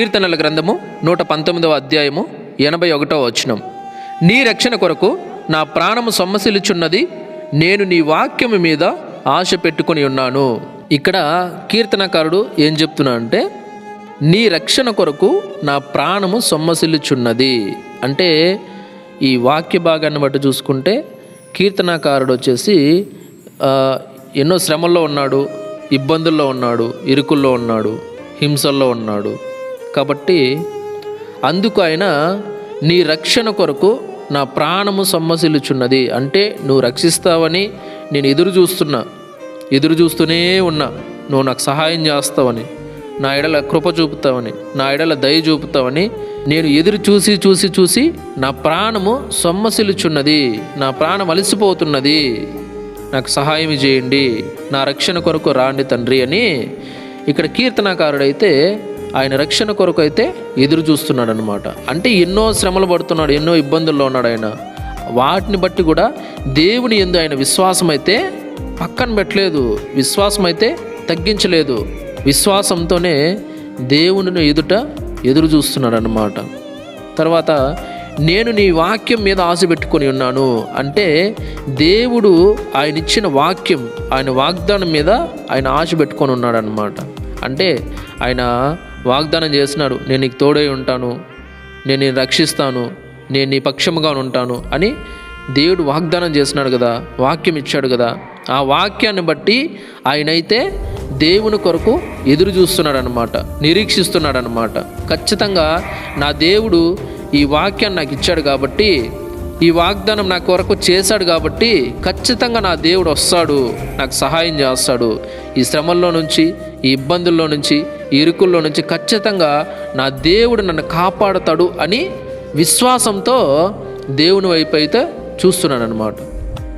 కీర్తనల గ్రంథము నూట పంతొమ్మిదవ అధ్యాయము ఎనభై ఒకటవ వచనం. నీ రక్షణ కొరకు నా ప్రాణము సొమ్మసిల్లుచున్నది నేను నీ వాక్యము మీద ఆశ పెట్టుకొని ఉన్నాను. ఇక్కడ కీర్తనకారుడు ఏం చెప్తున్నా అంటే నీ రక్షణ కొరకు నా ప్రాణము సొమ్మసిల్లుచున్నది. అంటే ఈ వాక్య భాగాన్ని బట్టి చూసుకుంటే కీర్తనాకారుడు వచ్చేసి ఎన్నో శ్రమల్లో ఉన్నాడు ఇబ్బందుల్లో ఉన్నాడు ఇరుకుల్లో ఉన్నాడు హింసల్లో ఉన్నాడు. కాబట్టి అందుకు ఆయన నీ రక్షణ కొరకు నా ప్రాణము సమ్మసిల్లుచున్నది. అంటే నువ్వు రక్షిస్తావని నేను ఎదురు చూస్తున్నా. ఎదురు చూస్తూనే ఉన్నా. నువ్వు నాకు సహాయం చేస్తావని నా ఎడల కృప చూపుతావని నా ఎడల దయ చూపుతావని నేను ఎదురు చూసి చూసి చూసి నా ప్రాణము సొమ్మసిల్చున్నది నా ప్రాణం అలసిపోతున్నది. నాకు సహాయం చేయండి. నా రక్షణ కొరకు రాండి తండ్రి అని ఇక్కడ కీర్తనాకారుడైతే ఆయన రక్షణ కొరకు అయితే ఎదురు చూస్తున్నాడు అనమాట అంటే ఎన్నో శ్రమలు పడుతున్నాడు ఎన్నో ఇబ్బందుల్లో ఉన్నాడు ఆయన. వాటిని బట్టి కూడా దేవుని ఎందు ఆయన విశ్వాసం అయితే పక్కన పెట్టలేదు విశ్వాసం అయితే తగ్గించలేదు. విశ్వాసంతోనే దేవుని ఎదుట ఎదురు చూస్తున్నాడు అనమాట తర్వాత నేను నీ వాక్యం మీద ఆశ పెట్టుకొని ఉన్నాను. అంటే దేవుడు ఆయన ఇచ్చిన వాక్యం ఆయన వాగ్దానం మీద ఆయన ఆశ పెట్టుకొని ఉన్నాడు అనమాట అంటే ఆయన వాగ్దానం చేస్తున్నాడు నేను నీకు తోడై ఉంటాను. నేను నేను రక్షిస్తాను. నేను నీ పక్షముగా ఉంటాను అని దేవుడు వాగ్దానం చేస్తున్నాడు కదా వాక్యం ఇచ్చాడు కదా. ఆ వాక్యాన్ని బట్టి ఆయనైతే దేవుని కొరకు ఎదురు చూస్తున్నాడు అనమాట నిరీక్షిస్తున్నాడు అనమాట ఖచ్చితంగా నా దేవుడు ఈ వాక్యాన్ని నాకు ఇచ్చాడు కాబట్టి ఈ వాగ్దానం నా కొరకు చేశాడు కాబట్టి ఖచ్చితంగా నా దేవుడు వస్తాడు నాకు సహాయం చేస్తాడు. ఈ శ్రమల్లో నుంచి ఈ ఇబ్బందుల్లో నుంచి ఇరుకుల్లో నుంచి ఖచ్చితంగా నా దేవుడు నన్ను కాపాడతాడు అని విశ్వాసంతో దేవుని వైపు అయితే చూస్తున్నాడు అనమాట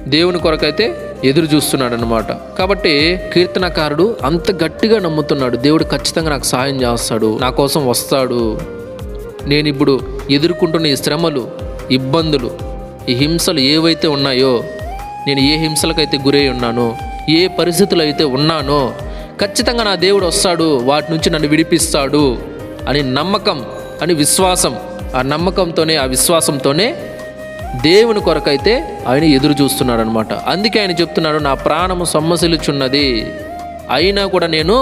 దేవుని కొరకైతే ఎదురు చూస్తున్నాడు అనమాట కాబట్టి కీర్తనకారుడు అంత గట్టిగా నమ్ముతున్నాడు. దేవుడు ఖచ్చితంగా నాకు సహాయం చేస్తాడు నా కోసం వస్తాడు. నేను ఇప్పుడు ఎదుర్కొంటున్న ఈ శ్రమలు ఇబ్బందులు ఈ హింసలు ఏవైతే ఉన్నాయో నేను ఏ హింసలకైతే గురై ఉన్నానో ఏ పరిస్థితులు అయితే ఉన్నానో ఖచ్చితంగా నా దేవుడు వస్తాడు వాటి నుంచి నన్ను విడిపిస్తాడు అని నమ్మకం అని విశ్వాసం. ఆ నమ్మకంతోనే ఆ విశ్వాసంతోనే దేవుని కొరకైతే ఆయన ఎదురు చూస్తున్నాడు అనమాట అందుకే ఆయన చెప్తున్నాడు నా ప్రాణము సొమ్మసిల్లుచున్నది. అయినా కూడా నేను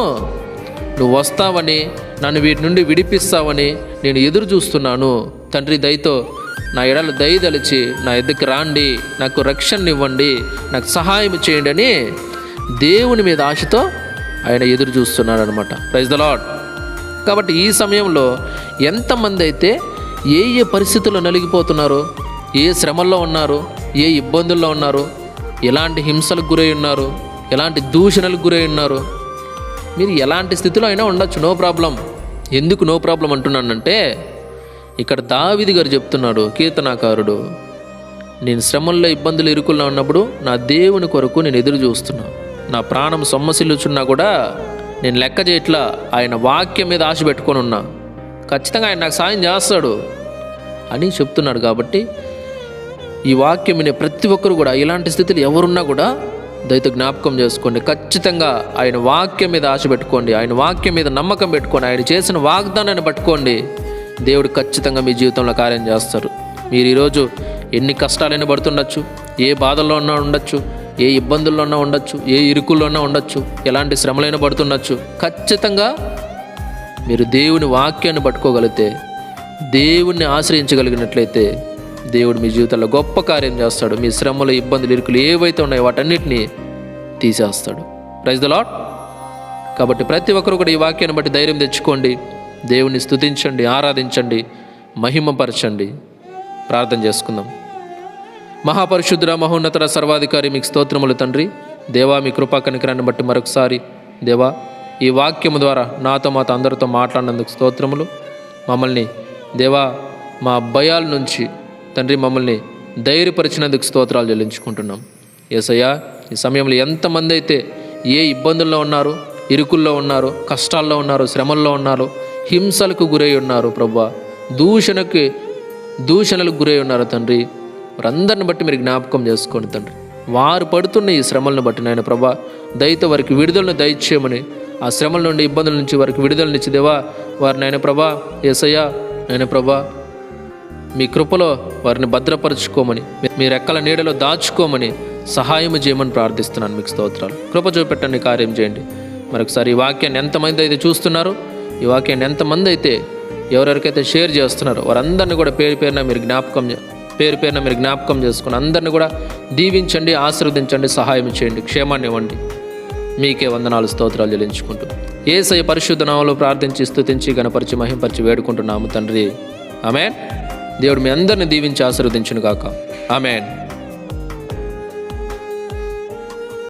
నువ్వు వస్తావని నన్ను వీటి నుండి విడిపిస్తావని నేను ఎదురు చూస్తున్నాను. తండ్రి దయతో నా ఎడల దయదలిచి నా ఎద్దకు రాండి నాకు రక్షణ ఇవ్వండి నాకు సహాయం చేయండి అని దేవుని మీద ఆశతో ఆయన ఎదురు చూస్తున్నాడు అనమాట ప్రైజ్ ద లాడ్ కాబట్టి ఈ సమయంలో ఎంతమంది అయితే ఏ ఏ పరిస్థితుల్లో నలిగిపోతున్నారో ఏ శ్రమల్లో ఉన్నారు ఏ ఇబ్బందుల్లో ఉన్నారు ఎలాంటి హింసలకు గురై ఉన్నారు ఎలాంటి దూషణలకు గురై ఉన్నారు మీరు ఎలాంటి స్థితిలో అయినా ఉండొచ్చు నో ప్రాబ్లం. ఎందుకు నో ప్రాబ్లం అంటున్నానంటే ఇక్కడ దావిది గారు చెప్తున్నాడు కీర్తనాకారుడు నేను శ్రమంలో ఇబ్బందులు ఇరుకుల్లో ఉన్నప్పుడు నా దేవుని కొరకు నేను ఎదురు చూస్తున్నాను నా ప్రాణం సొమ్మసిల్లుచున్నా కూడా నేను లెక్క చేయట్లా ఆయన వాక్యం మీద ఆశ పెట్టుకొని ఉన్నా ఖచ్చితంగా ఆయన నాకు సాయం చేస్తాడు అని చెప్తున్నాడు కాబట్టి ఈ వాక్యం వినే ప్రతి ఒక్కరు కూడా ఇలాంటి స్థితిలో ఎవరున్నా కూడా దయతో జ్ఞాపకం చేసుకోండి. ఖచ్చితంగా ఆయన వాక్యం మీద ఆశ పెట్టుకోండి. ఆయన వాక్యం మీద నమ్మకం పెట్టుకోండి. ఆయన చేసిన వాగ్దానాన్ని పట్టుకోండి. దేవుడు ఖచ్చితంగా మీ జీవితంలో కార్యం చేస్తారు. మీరు ఈరోజు ఎన్ని కష్టాలైనా పడుతుండొచ్చు ఏ బాధల్లో ఉన్నా ఉండొచ్చు ఏ ఇబ్బందుల్లో ఉన్నా ఉండొచ్చు ఏ ఇరుకుల్లో ఉన్నా ఉండొచ్చు ఎలాంటి శ్రమలైనా పడుతుండొచ్చు. ఖచ్చితంగా మీరు దేవుని వాక్యాన్ని పట్టుకోగలిగితే దేవుణ్ణి ఆశ్రయించగలిగినట్లయితే దేవుడు మీ జీవితంలో గొప్ప కార్యం చేస్తాడు. మీ శ్రమలు ఇబ్బందులు ఇరుకులు ఏవైతే ఉన్నాయో వాటన్నిటినీ తీసేస్తాడు. ప్రైజ్ ద లాట్ కాబట్టి ప్రతి ఒక్కరు కూడా ఈ వాక్యాన్ని బట్టి ధైర్యం తెచ్చుకోండి. దేవుణ్ణి స్థుతించండి ఆరాధించండి మహిమపరచండి. ప్రార్థన చేసుకుందాం. మహాపరిశుద్ధుర మహోన్నతర సర్వాధికారి మీకు స్తోత్రములు తండ్రి. దేవా మీ కృపా కనికరాన్ని బట్టి మరొకసారి దేవా ఈ వాక్యము ద్వారా నాతో మాతో అందరితో మాట్లాడినందుకు స్తోత్రములు. మమ్మల్ని దేవా మా భయాల నుంచి తండ్రి మమ్మల్ని ధైర్యపరిచినందుకు స్తోత్రాలు చెల్లించుకుంటున్నాం. ఏసయ్యా ఈ సమయంలో ఎంతమంది అయితే ఏ ఇబ్బందుల్లో ఉన్నారు ఇరుకుల్లో ఉన్నారు కష్టాల్లో ఉన్నారు శ్రమల్లో ఉన్నారు హింసలకు గురై ఉన్నారు ప్రభా. దూషణకి దూషణలకు గురై ఉన్నారు తండ్రి. వారందరిని బట్టి మీరు జ్ఞాపకం చేసుకోండి తండ్రి. వారు పడుతున్న ఈ శ్రమలను బట్టి నాయన ప్రభా దయతో వారికి విడుదలను దయచేయమని ఆ శ్రమల నుండి ఇబ్బందుల నుంచి వారికి విడుదలనిచ్చి దేవా వారి నాయన ప్రభా ఏసయ్యా నాయన ప్రభా మీ కృపలో వారిని భద్రపరచుకోమని మీ- రెక్కల నీడలో దాచుకోమని సహాయం చేయమని ప్రార్థిస్తున్నాను మీకు స్తోత్రాలు. కృప చూపెట్టండి కార్యం చేయండి. మరొకసారి ఈ వాక్యాన్ని ఎంతమంది అయితే చూస్తున్నారో ఈ వాక్యాన్ని ఎంతమంది అయితే ఎవరెవరికైతే షేర్ చేస్తున్నారో వారందరినీ కూడా పేరు పేరున మీరు జ్ఞాపకం పేరు పేరున మీరు జ్ఞాపకం చేసుకుని అందరిని కూడా దీవించండి ఆశీర్వదించండి సహాయం చేయండి క్షేమాన్ని ఇవ్వండి. మీకే వందనాలు స్తోత్రాలు చెల్లించుకుంటూ ఏసయ పరిశుద్ధ నామంలో ప్రార్థించి స్థుతించి గణపరిచి మహింపరిచి వేడుకుంటున్నాము తండ్రి. ఆమెన్. దేవుడు మీ అందరిని దీవించి ఆశీర్వదించును కాక ఆమెన్.